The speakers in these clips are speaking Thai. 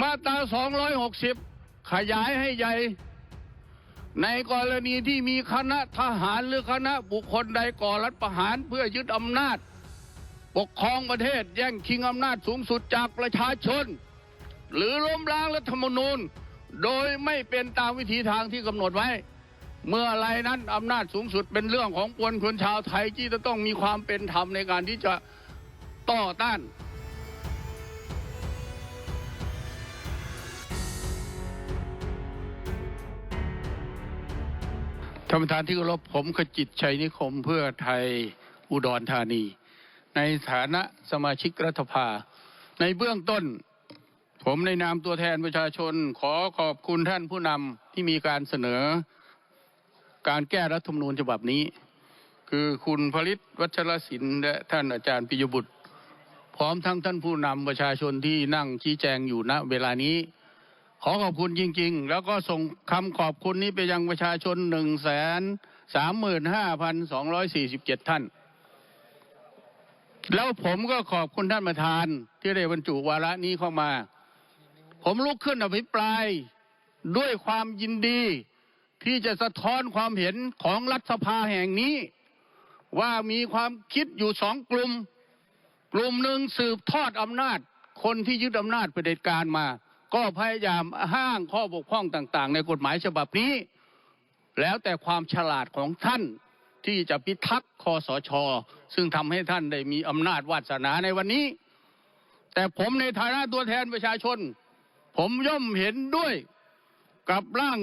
มาตรา 260 ขยายให้ใหญ่ ในกรณีที่มีคณะทหารหรือคณะบุคคลใดก่อรัฐประหารเพื่อยึดอำนาจ ปกครองประเทศแย่งชิงอำนาจสูงสุดจากประชาชน หรือล้มล้างรัฐธรรมนูญ โดยไม่เป็นตามวิธีทางที่กำหนดไว้ เมื่อไรนั้นอำนาจสูงสุดเป็นเรื่องของปวงชนชาวไทยที่จะต้องมีความเป็นธรรมในการที่จะต่อต้าน ท่านประธานที่เคารพผมขจิตชัยนิคมเพื่อไทยอุดรธานี ในฐานะสมาชิกรัฐสภา ในเบื้องต้น ผมในนามตัวแทนประชาชนขอขอบคุณท่านผู้นำที่มีการเสนอ การแก้รัฐธรรมนูญฉบับนี้ คือคุณผลิตวัชรศิลป์และท่านอาจารย์ปิยบุตร พร้อมทั้งท่านผู้นำประชาชนที่นั่งชี้แจงอยู่ณเวลานี้ ขอขอบคุณจริง ๆ แล้วก็ส่งคำขอบคุณนี้ไปยังประชาชนหนึ่งแสนสามหมื่นห้าพันสองร้อยสี่สิบเจ็ดท่าน แล้วผมก็ขอบคุณท่านประธาน ที่ได้บรรจุวาระนี้เข้ามา ผมลุกขึ้นอภิปรายด้วยความยินดีที่จะสะท้อนความเห็นของรัฐสภาแห่งนี้ ว่ามีความคิดอยู่สองกลุ่ม กลุ่มหนึ่งสืบทอดอำนาจ คนที่ยึดอำนาจเผด็จการมา ก็พยายามห้างข้อบกพร่องต่างๆในกฎหมายฉบับนี้ แล้วแต่ความฉลาดของท่านที่จะพิทักษ์คอสช ซึ่งทำให้ท่านได้มีอำนาจวาสนาในวันนี้ แต่ผมในฐานะตัวแทนประชาชน ผมย่อมเห็นด้วยกับร่าง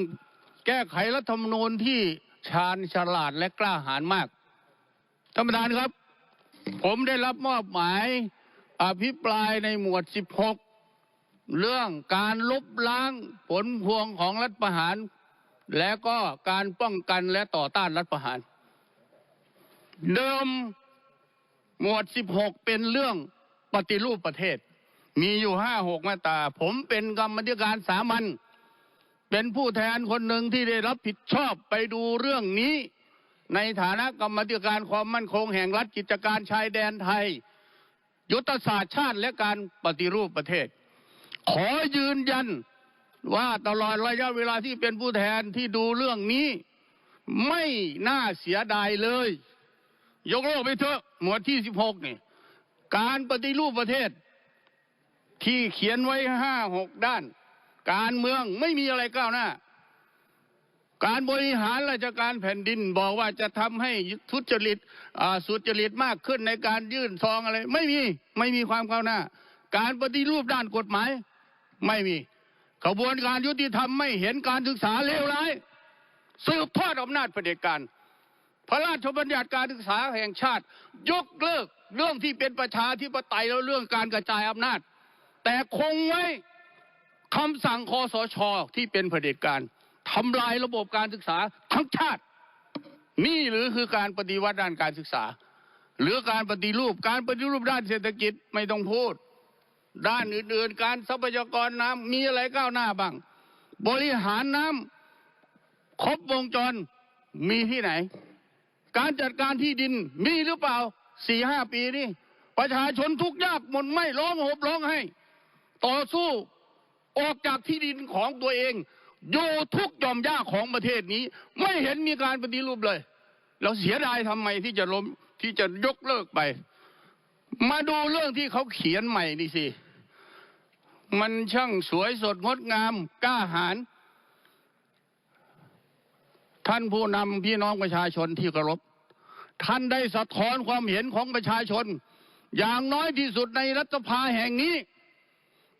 แก้ไขรัฐธรรมนูญที่ชาญฉลาดและกล้าหาญมากท่านประธานครับ ผมได้รับมอบหมายอภิปรายในหมวด 16 เรื่องการลบล้างผลพวงของรัฐประหาร และก็การป้องกันและต่อต้านรัฐประหาร เดิมหมวด 16 เป็นเรื่องปฏิรูปประเทศ มีอยู่ห้าหกมาตราผมเป็นกรรมธิการสามัญเป็นผู้แทนคนหนึ่งที่ได้รับผิดชอบไปดูเรื่องนี้ ในฐานะกรรมธิการความมั่นคงแห่งรัฐกิจการชายแดนไทย ยุทธศาสตร์ชาติและการปฏิรูปประเทศ ขอยืนยันว่าตลอดระยะเวลาที่เป็นผู้แทนที่ดูเรื่องนี้ ไม่น่าเสียดายเลย ยกเลิกไปเถอะหมวดที่16นี่ การปฏิรูปประเทศ ที่เขียนไว้ห้าหกด้าน การเมืองไม่มีอะไรก้าวหน้า การบริหารราชการแผ่นดินบอกว่าจะทำให้ทุจริตสุจริตมากขึ้นในการยื่นซองอะไร ไม่มีไม่มีความก้าวหน้า การปฏิรูปด้านกฎหมาย ไม่มีขบวนการยุติธรรมไม่เห็นการศึกษาเลวร้ายสืบทอดอำนาจเผด็จการ พระราชบัญญัติการศึกษาแห่งชาติ ยกเลิกเรื่องที่เป็นประชาธิปไตยแล้วเรื่องการกระจายอำนาจ แต่คงไว้คำสั่งคอสชที่เป็นเผด็จการทำลายระบบการศึกษาทั้งชาติ นี่หรือคือการปฏิวัติด้านการศึกษา หรือการปฏิรูปการปฏิรูปด้านเศรษฐกิจไม่ต้องพูด ด้านอื่นๆการทรัพยากรน้ำมีอะไรก้าวหน้าบ้างบริหารน้ำครบวงจรมีที่ไหน การจัดการที่ดินมีหรือเปล่าสี่ห้าปีนี่ประชาชนทุกยากหมดไม่ร้องโหบร้องให้ ต่อสู้ออกจากที่ดินของตัวเอง อยู่ทุกหย่อมย่าของประเทศนี้ ไม่เห็นมีการปฏิรูปเลย เราเสียดายทำไมที่จะล้มที่จะยกเลิกไป มาดูเรื่องที่เขาเขียนใหม่นี่สิมันช่างสวยสดงดงามกล้าหาญท่านผู้นำพี่น้องประชาชนที่เคารพท่านได้สะท้อนความเห็นของประชาชน อย่างน้อยที่สุดในรัฐสภาแห่งนี้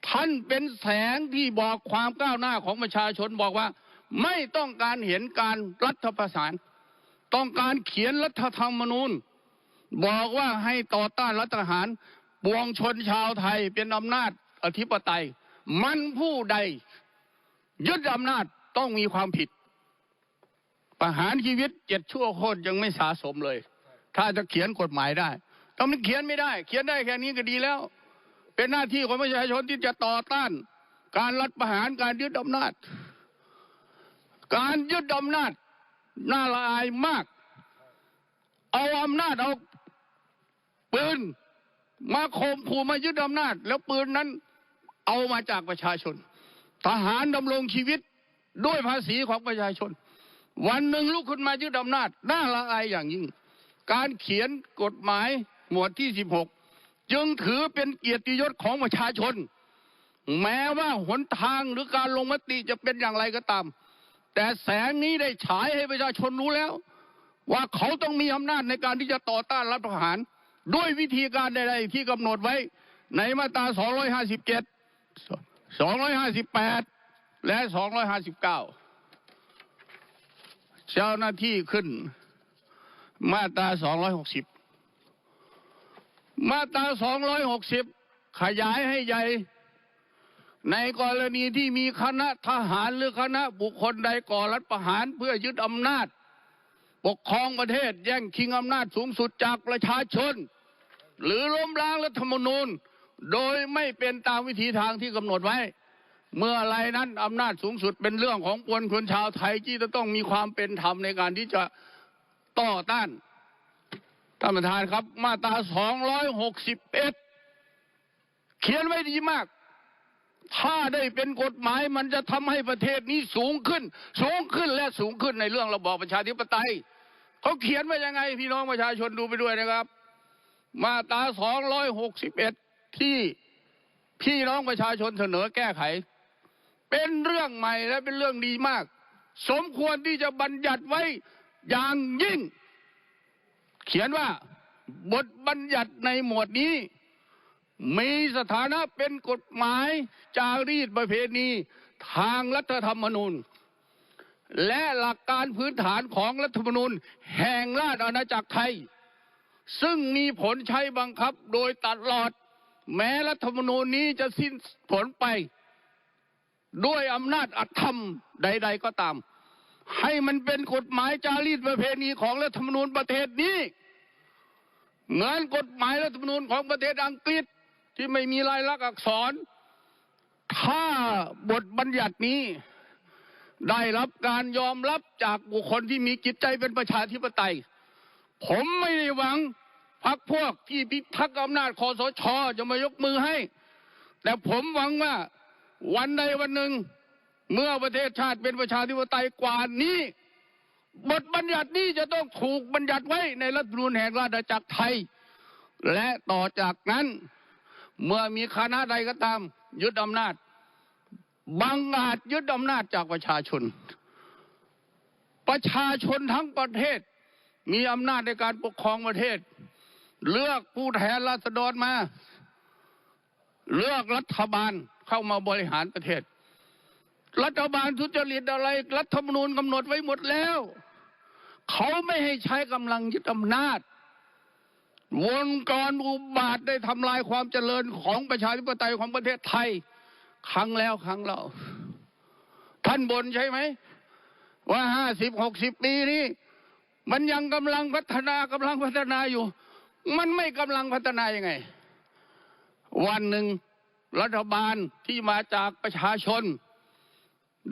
ท่านเป็นแสงที่บอกความก้าวหน้าของประชาชนบอกว่า ไม่ต้องการเห็นการรัฐประสาน ต้องการเขียนรัฐธรรมนูญ บอกว่าให้ต่อต้านรัฐประหารปวงชนชาวไทยเป็นอำนาจอธิปไตยมันผู้ใดยึดอำนาจต้องมีความผิด ประหารชีวิตเจ็ดชั่วโคตรยังไม่สะสมเลย ถ้าจะเขียนกฎหมายได้แต่มันเขียนไม่ได้ เขียนได้แค่นี้ก็ดีแล้ว เป็นหน้าที่ของประชาชนที่จะต่อต้าน การรัฐประหารการยึดอำนาจ การยึดอำนาจน่าละอายมาก เอาอำนาจเอา ปืนมาข่มขู่มายึดอำนาจแล้วปืนนั้นเอามาจากประชาชน ทหารดำรงชีวิตด้วยภาษีของประชาชน วันหนึ่งลุกขึ้นมายึดอำนาจน่าละอายอย่างยิ่ง การเขียนกฎหมายหมวดที่ 16 จึงถือเป็นเกียรติยศของประชาชน แม้ว่าหนทางหรือการลงมติจะเป็นอย่างไรก็ตาม แต่แสงนี้ได้ฉายให้ประชาชนรู้แล้ว ว่าเขาต้องมีอำนาจในการที่จะต่อต้านรัฐประหาร ด้วยวิธีการใดๆที่กำหนดไว้ในมาตรา257 258และ259เจ้าหน้าที่ขึ้นมาตรา260มาตรา260ขยายให้ใหญ่ ในกรณีที่มีคณะทหารหรือคณะบุคคลใดก่อรัฐประหารเพื่อยึดอำนาจ ปกครองประเทศแย่งชิงอำนาจสูงสุดจากประชาชน หรือล้มล้างรัฐมนูญโดยไม่เป็นตามวิธีทางที่กำหนดไว้ เมื่อไรนั้นอำนาจสูงสุดเป็นเรื่องของปวงชนชาวไทยที่จะต้องมีความเป็นธรรมในการที่จะต่อต้านท่านประธานครับ มาตรา261 เขียนไว้ดีมาก ถ้าได้เป็นกฎหมายมันจะทำให้ประเทศนี้สูงขึ้น สูงขึ้นและสูงขึ้นในเรื่องระบอบประชาธิปไตย เขาเขียนไว้ยังไง พี่น้องประชาชนดูไปด้วยนะครับ มาตรา261ที่พี่น้องประชาชนเสนอแก้ไข เป็นเรื่องใหม่และเป็นเรื่องดีมาก สมควรที่จะบัญญัติไว้อย่างยิ่ง เขียนว่าบทบัญญัติในหมวดนี้ มีสถานะเป็นกฎหมายจารีตประเพณีทางรัฐธรรมนูญ และหลักการพื้นฐานของรัฐธรรมนูญแห่งราชอาณาจักรไทย ซึ่งมีผลใช้บังคับโดยตลอด แม้รัฐธรรมนูญนี้จะสิ้นผลไป ด้วยอำนาจอัธรรมใด ๆ ก็ตาม ให้มันเป็นกฎหมายจารีตประเพณีของรัฐธรรมนูญประเทศนี้ เหมือนกฎหมายรัฐธรรมนูญของประเทศอังกฤษที่ไม่มีลายลักษณ์อักษร ถ้าบทบัญญัตินี้ได้รับการยอมรับจากบุคคลที่มีจิตใจเป็นประชาธิปไตย ผมไม่ได้หวังพักพวกที่พิทักษ์อำนาจคอสชจะมายกมือให้ แต่ผมหวังว่าวันใดวันหนึ่ง เมื่อประเทศชาติเป็นประชาธิปไตยกว่านี้ บทบัญญัตินี้จะต้องถูกบัญญัติไว้ในรัฐธรรมนูญแห่งราชอาณาจักรไทย และต่อจากนั้น เมื่อมีคณะใดก็ตาม ยึดอำนาจบังอาจยึดอำนาจจากประชาชน ประชาชนทั้งประเทศ มีอำนาจในการปกครองประเทศ เลือกผู้แทนราษฎรมา เลือกรัฐบาลเข้ามาบริหารประเทศ รัฐบาลทุจริตอะไร รัฐธรรมนูญกำหนดไว้หมดแล้ว เขาไม่ให้ใช้กำลังยึดอำนาจวงกรอุบาทได้ทำลายความเจริญของประชาธิปไตยของประเทศไทย ครั้งแล้วครั้งเล่า ท่านบนใช่ไหม ว่าห้าสิบหกสิบปีนี้ มันยังกำลังพัฒนากำลังพัฒนาอยู่ มันไม่กำลังพัฒนายังไง วันหนึ่งรัฐบาลที่มาจากประชาชน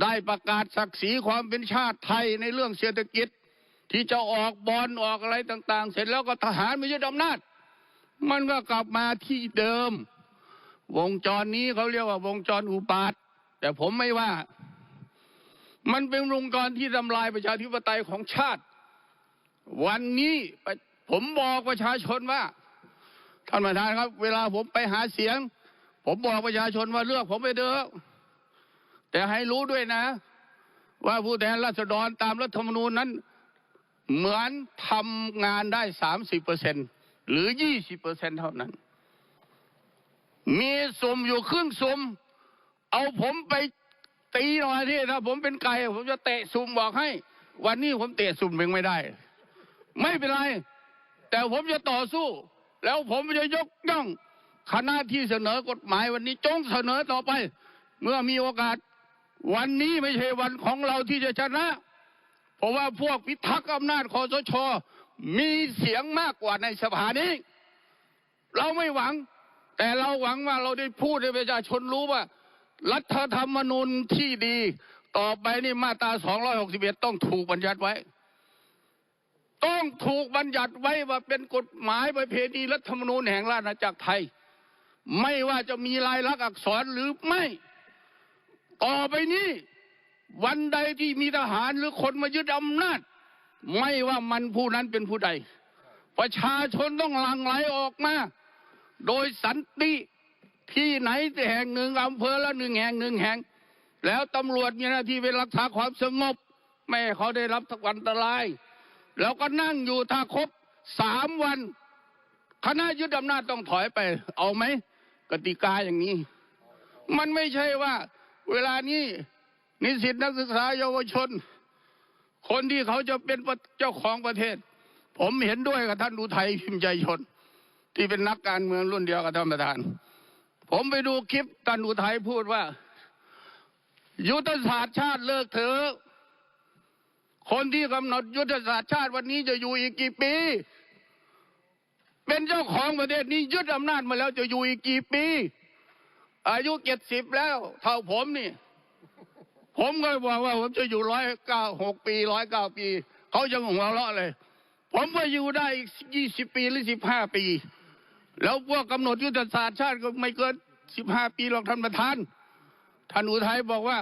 ได้ประกาศศักดิ์ศรีความเป็นชาติไทยในเรื่องเศรษฐกิจ ที่จะออกบอลออกอะไรต่าง ๆ เสร็จแล้วก็ทหารมายึดอำนาจ มันก็กลับมาที่เดิม วงจรนี้เขาเรียกว่าวงจรอุบาทแต่ผมไม่ว่า มันเป็นวงจรที่ทำลายประชาธิปไตยของชาติ วันนี้ผมบอกประชาชนว่าท่านประธานครับ เวลาผมไปหาเสียง ผมบอกประชาชนว่าเลือกผมไปเถอะแต่ให้รู้ด้วยนะ ว่าผู้แทนราษฎรตามรัฐธรรมนูญนั้น เหมือนทำงานได้สามสิบเปอร์เซ็นหรือยี่สิบเปอร์เซ็นเท่านั้น มีสมอยู่ครึ่งสมเอาผมไปตีหน่อยที่ถ้าผมเป็นไก่ผมจะเตะสุ่มบอกให้ วันนี้ผมเตะสุ่มเองไม่ได้ ไม่เป็นไร แต่ผมจะต่อสู้ แล้วผมจะยกย่องคณะที่เสนอกฎหมายวันนี้จงเสนอต่อไป เมื่อมีโอกาส วันนี้ไม่ใช่วันของเราที่จะชนะ เพราะว่าพวกพิทักษ์อำนาจคอสช มีเสียงมากกว่าในสภานี้ เราไม่หวัง แต่เราหวังว่าเราได้พูดให้ประชาชนรู้ว่า รัฐธรรมนูญที่ดี ต่อไปนี่มาตรา 261 ต้องถูกบัญญัติไว้ ต้องถูกบัญญัติไว้ว่าเป็นกฎหมายประเพณีรัฐมนูญแห่งราชอาณาจักรไทย ไม่ว่าจะมีลายลักษณ์อักษรหรือไม่ ต่อไปนี้วันใดที่มีทหารหรือคนมายึดอำนาจ ไม่ว่ามันผู้นั้นเป็นผู้ใด ประชาชนต้องหลั่งไหลออกมา โดยสันติที่ไหนแต่แห่งหนึ่งอำเภอละหนึ่งแห่งหนึ่งแห่ง แล้วตำรวจมีหน้าที่เป็นรักษาความสงบ ไม่ให้เขาได้รับอันตราย แล้วก็นั่งอยู่ถ้าครบสามวันคณะยึดอำนาจต้องถอยไปเอาไหมกติกาอย่างนี้ มันไม่ใช่ว่า เวลานี้นิสิตนักศึกษาเยาวชน คนที่เขาจะเป็นเจ้าของประเทศ ผมเห็นด้วยกับท่านอุทัยพิมพ์ใจชน ที่เป็นนักการเมืองรุ่นเดียวกับท่านประธาน ผมไปดูคลิปท่านอุทัยพูดว่า ยุทธศาสตร์ชาติเลิกเถอะ คนที่กำหนดยุทธศาสตร์ชาติวันนี้จะอยู่อีกกี่ปีเป็นเจ้าของประเทศนี้ยึดอำนาจมาแล้วจะอยู่อีกกี่ปี อายุเจ็ดสิบแล้ว เท่าผมนี่ ผมก็บอกว่าผมจะอยู่ร้อยเก้าหกปีร้อยเก้าปี เขาจะหัวเราะเลย ผมก็อยู่ได้อีกยี่สิบปีหรือสิบห้าปี แล้วพวกกำหนดยุทธศาสตร์ชาติก็ไม่เกินสิบห้าปีหรอกท่านประธานท่านอุทัยบอกว่า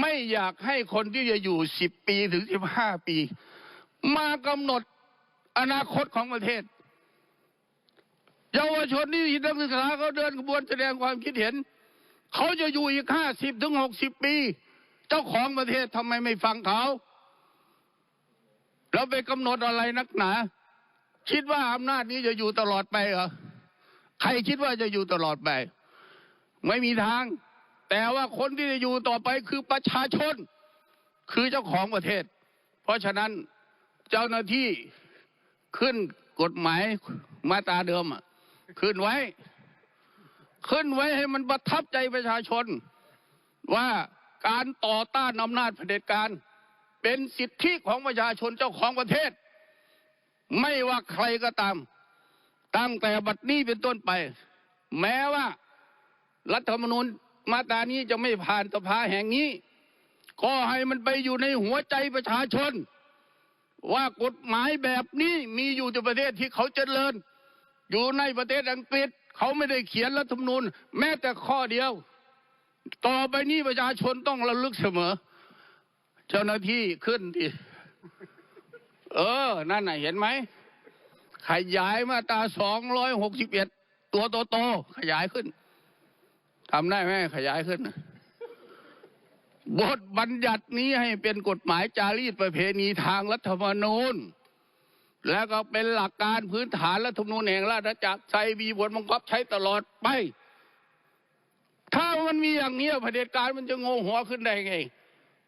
ไม่อยากให้คนที่จะอยู่สิบปีถึงสิบห้าปี มากำหนดอนาคตของประเทศ เยาวชนที่นักศึกษาเขาเดินขบวนแสดงความคิดเห็น เขาจะอยู่อีกห้าสิบถึงหกสิบปี เจ้าของประเทศทำไมไม่ฟังเขาแล้วไปกำหนดอะไรนักหนา คิดว่าอำนาจนี้จะอยู่ตลอดไปเหรอใครคิดว่าจะอยู่ตลอดไป ไม่มีทาง แต่ว่าคนที่จะอยู่ต่อไปคือประชาชนคือเจ้าของประเทศ เพราะฉะนั้นเจ้าหน้าที่ขึ้นกฎหมายมาตราเดิมขึ้นไว้ ขึ้นไว้ให้มันประทับใจประชาชน ว่าการต่อต้านอำนาจเผด็จการ เป็นสิทธิของประชาชนเจ้าของประเทศ ไม่ว่าใครก็ตาม ตั้งแต่บัดนี้เป็นต้นไป แม้ว่ารัฐธรรมนูญ มาตรานี้จะไม่ผ่านสภาแห่งนี้ ก็ให้มันไปอยู่ในหัวใจประชาชน ว่ากฎหมายแบบนี้มีอยู่ในประเทศที่เขาเจริญ อยู่ในประเทศอังกฤษ เขาไม่ได้เขียนรัฐธรรมนูญ แม้แต่ข้อเดียว ต่อไปนี้ประชาชนต้องระลึกเสมอ เจ้าหน้าที่ขึ้นที่เออ นั่นน่ะเห็นไหมขยายมาตราสองร้อยหกสิบเอ็ดตัวโตๆขยายขึ้น ทำได้ไหมขยายขึ้นนะบทบัญญัตินี้ให้เป็นกฎหมายจารีตประเพณีทางรัฐธรรมนูญ แล้วก็เป็นหลักการพื้นฐานรัฐธรรมนูญแห่งราชอาณาจักรใช้มีบทบังคับใช้ตลอดไป ถ้ามันมีอย่างนี้เผด็จการมันจะโงหัวขึ้นได้ไง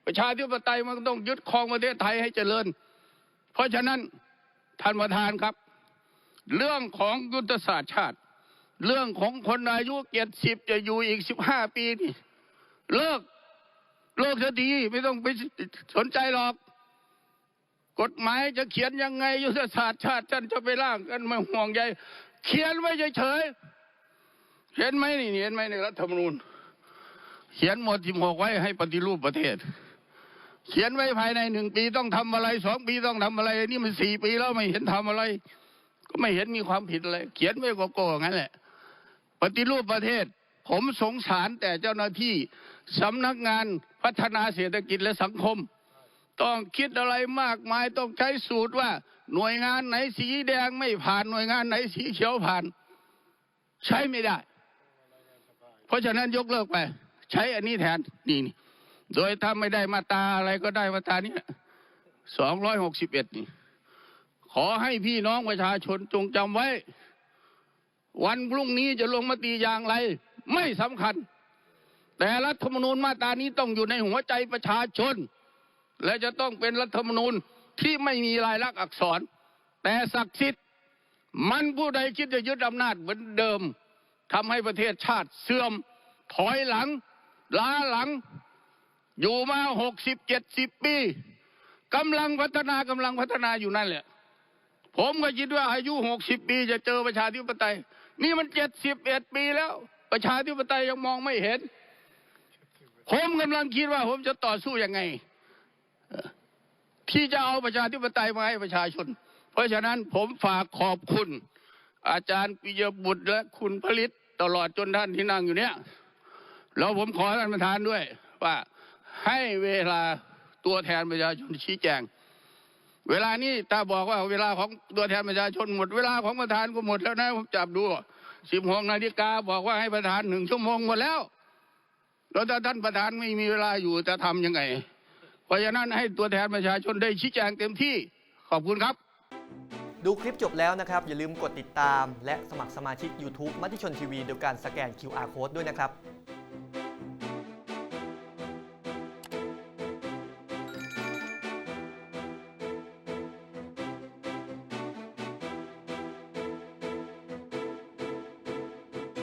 ประชาธิปไตยมันต้องยึดครองประเทศไทยให้เจริญ เพราะฉะนั้นท่านประธานครับ เรื่องของยุทธศาสตร์ชาติ เรื่องของคนอายุเจ็ดสิบจะอยู่อีกสิบห้าปีนี่เลิกเลิกจะดีไม่ต้องไปสนใจหรอก กฎหมายจะเขียนยังไงยุทธศาสตร์ชาติท่านจะไปร่างกันมาห่วงใยเขียนไว้เฉยเห็นไหมนี่เห็นไหมในรัฐธรรมนูญ เขียนหมดที่หกไว้ให้ปฏิรูปประเทศ เขียนไว้ภายในหนึ่งปีต้องทำอะไรสองปีต้องทำอะไร นี่มันสี่ปีแล้วไม่เห็นทำอะไร ก็ไม่เห็นมีความผิดอะไร เขียนไว้โกโก้งั้นแหละ ปฏิรูปประเทศผมสงสารแต่เจ้าหน้าที่สำนักงานพัฒนาเศรษฐกิจและสังคม ต้องคิดอะไรมากมายต้องใช้สูตรว่า หน่วยงานไหนสีแดงไม่ผ่านหน่วยงานไหนสีเขียวผ่าน ใช้ไม่ได้ เพราะฉะนั้นยกเลิกไป ใช้อันนี้แทนนี่โดยถ้าไม่ได้มาตาอะไรก็ได้มาตานี้สองร้อยหกสิบเอ็ดนี่ขอให้พี่น้องประชาชนจงจำไว้ วันพรุ่งนี้จะลงมติอย่างไร ไม่สำคัญ แต่รัฐธรรมนูญมาตรานี้ต้องอยู่ในหัวใจประชาชน และจะต้องเป็นรัฐธรรมนูญที่ไม่มีลายลักษณ์อักษร แต่ศักดิ์สิทธิ์มันผู้ใดคิดจะยึดอำนาจเหมือนเดิมทำให้ประเทศชาติเสื่อม ถอยหลัง ล้าหลัง อยู่มาหกสิบเจ็ดสิบปีกำลังพัฒนากำลังพัฒนาอยู่นั่นแหละผมก็คิดว่าอายุหกสิบปีจะเจอประชาธิปไตย นี่มันเจ็ดสิบเอ็ดปีแล้ว ประชาธิปไตยยังมองไม่เห็น ผมกำลังคิดว่าผมจะต่อสู้ยังไงที่จะเอาประชาธิปไตยมาให้ประชาชน เพราะฉะนั้นผมฝากขอบคุณ อาจารย์ปิยบุตรและคุณผลิตตลอดจนท่านที่นั่งอยู่เนี้ยแล้วผมขอท่านประธานด้วย ว่าให้เวลาตัวแทนประชาชนชี้แจง เวลานี้ตาบอกว่าเวลาของตัวแทนประชาชนหมดเวลาของประธานก็หมดแล้วนะผมจับดูสิบหกนาฬิกาบอกว่าให้ประธานหนึ่งชั่วโมงหมดแล้ว แล้วถ้าท่านประธานไม่มีเวลาอยู่จะทำยังไง เพราะฉะนั้นให้ตัวแทนประชาชนได้ชี้แจงเต็มที่ขอบคุณครับดูคลิปจบแล้วนะครับ อย่าลืมกดติดตาม และสมัครสมาชิก YouTube มติชนทีวีโดยการสแกน QR Code ด้วยนะครับ